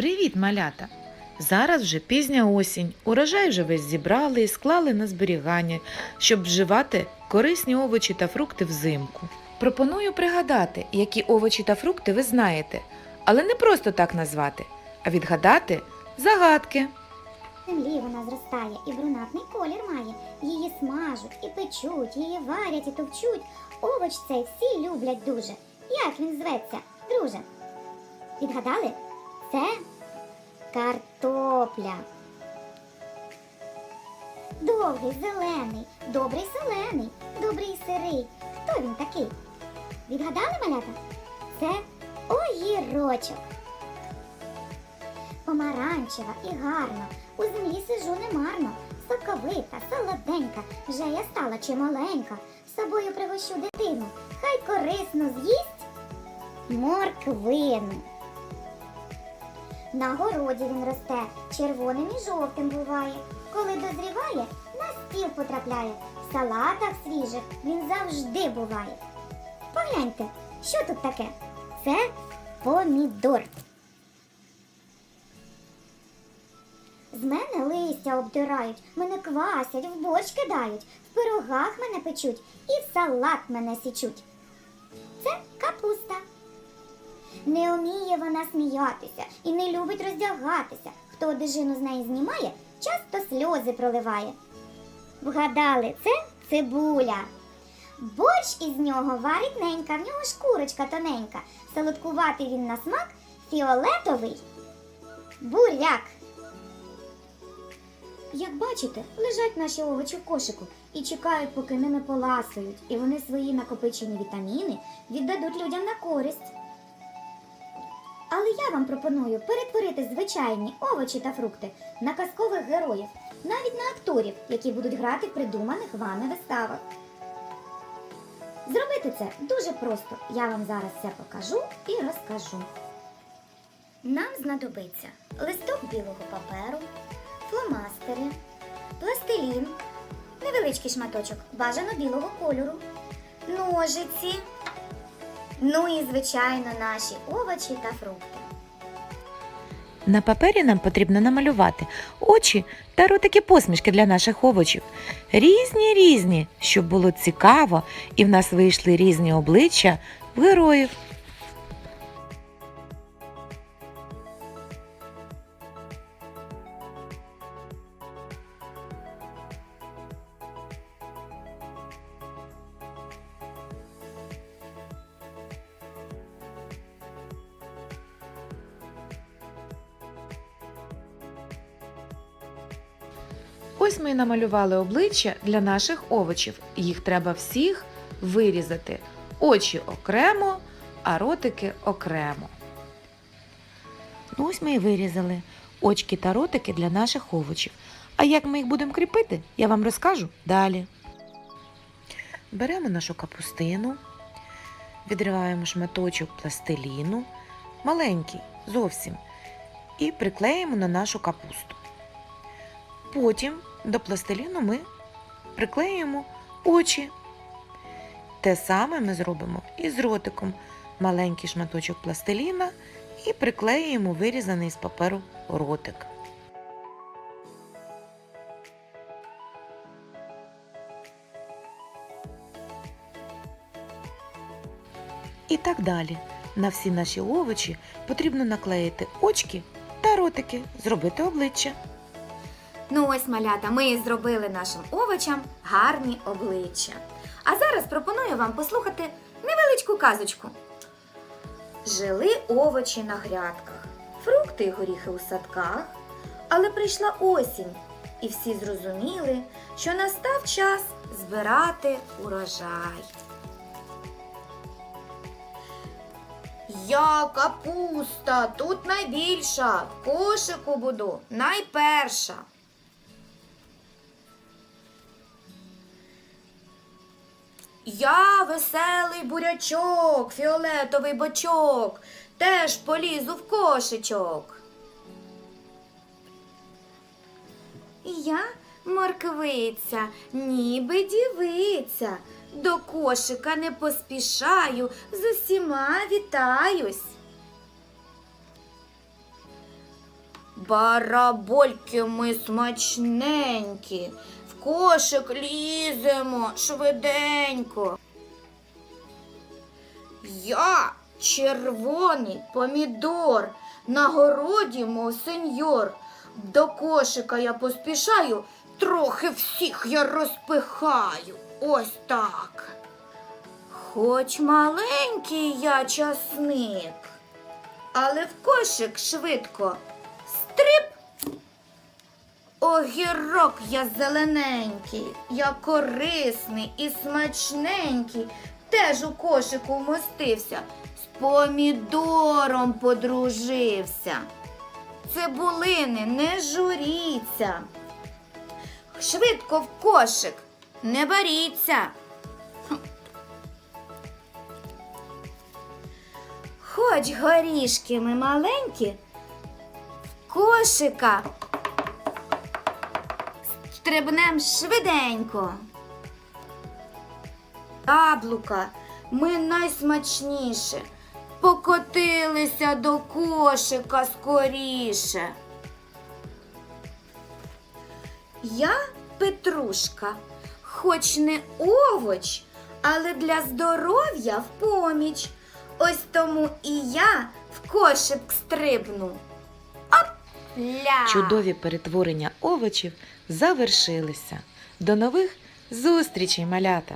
Привіт, малята! Зараз вже пізня осінь. Урожай вже весь зібрали і склали на зберігання, щоб вживати корисні овочі та фрукти взимку. Пропоную пригадати, які овочі та фрукти ви знаєте, але не просто так назвати, а відгадати загадки. Землі вона зростає і брунатний колір має. Її смажуть і печуть, її варять і товчуть. Овоч цей всі люблять дуже. Як він зветься, друже? Відгадали? Це картопля. Довгий, зелений, добрий солений, добрий сирий. Хто він такий? Відгадали малята? Це огірочок. Помаранчева і гарна, у землі сижу немарно, соковита, солоденька, вже я стала чималенька, з собою пригощу дитину, хай корисно з'їсть морквину. На городі він росте, червоним і жовтим буває. Коли дозріває, на стіл потрапляє. В салатах свіжих він завжди буває. Погляньте, що тут таке? Це помідор. З мене листя обдирають, мене квасять, в борщ кидають, в пирогах мене печуть і в салат мене січуть. Це капуста. Не вміє вона сміятися і не любить роздягатися. Хто одежину з неї знімає, часто сльози проливає. Вгадали, це цибуля. Борщ із нього варить ненька, в нього шкурочка тоненька. Солодкуватий він на смак, фіолетовий буряк. Як бачите, лежать наші овочі в кошику і чекають, поки ними поласують, і вони свої накопичені вітаміни віддадуть людям на користь. Але я вам пропоную перетворити звичайні овочі та фрукти на казкових героїв, навіть на акторів, які будуть грати в придуманих вами виставах. Зробити це дуже просто. Я вам зараз все покажу і розкажу. Нам знадобиться листок білого паперу, фломастери, пластилін, невеличкий шматочок бажано білого кольору, ножиці, ну і, звичайно, наші овочі та фрукти. На папері нам потрібно намалювати очі та ротики посмішки для наших овочів. Різні різні, щоб було цікаво, і в нас вийшли різні обличчя героїв. Ось ми і намалювали обличчя для наших овочів. Їх треба всіх вирізати. Очі окремо, а ротики окремо. Ну, ось ми і вирізали очки та ротики для наших овочів. А як ми їх будемо кріпити, я вам розкажу далі. Беремо нашу капустину, відриваємо шматочок пластиліну, маленький зовсім, і приклеїмо на нашу капусту. Потім до пластиліну ми приклеїмо очі. Те саме ми зробимо і з ротиком. Маленький шматочок пластиліна і приклеїмо вирізаний з паперу ротик. І так далі. На всі наші овочі потрібно наклеїти очки та ротики, зробити обличчя. Ну ось, малята, ми зробили нашим овочам гарні обличчя. А зараз пропоную вам послухати невеличку казочку. Жили овочі на грядках, фрукти й горіхи у садках, але прийшла осінь, і всі зрозуміли, що настав час збирати урожай. Я капуста, тут найбільша, в кошику буду найперша. Я веселий бурячок, фіолетовий бочок, теж полізу в кошечок. Я морквиця, ніби дівиця, до кошика не поспішаю, з усіма вітаюсь. Барабольки ми смачненькі, кошик ліземо швиденько. Я червоний помідор, на городі, мов сеньор. До кошика я поспішаю, трохи всіх я розпихаю. Ось так. Хоч маленький я часник, але в кошик швидко стрип. Огірок я зелененький, я корисний і смачненький, теж у кошику вмостився, з помідором подружився. Цибулини, не журіться. Швидко в кошик, не боріться. Хоч горішки ми маленькі, в кошика стрибнем швиденько. Яблука ми найсмачніше. Покотилися до кошика скоріше. Я Петрушка, хоч не овоч, але для здоров'я в поміч. Ось тому і я в кошик стрибну. Оп-ля! Чудові перетворення овочів завершилися. До нових зустрічей, малята!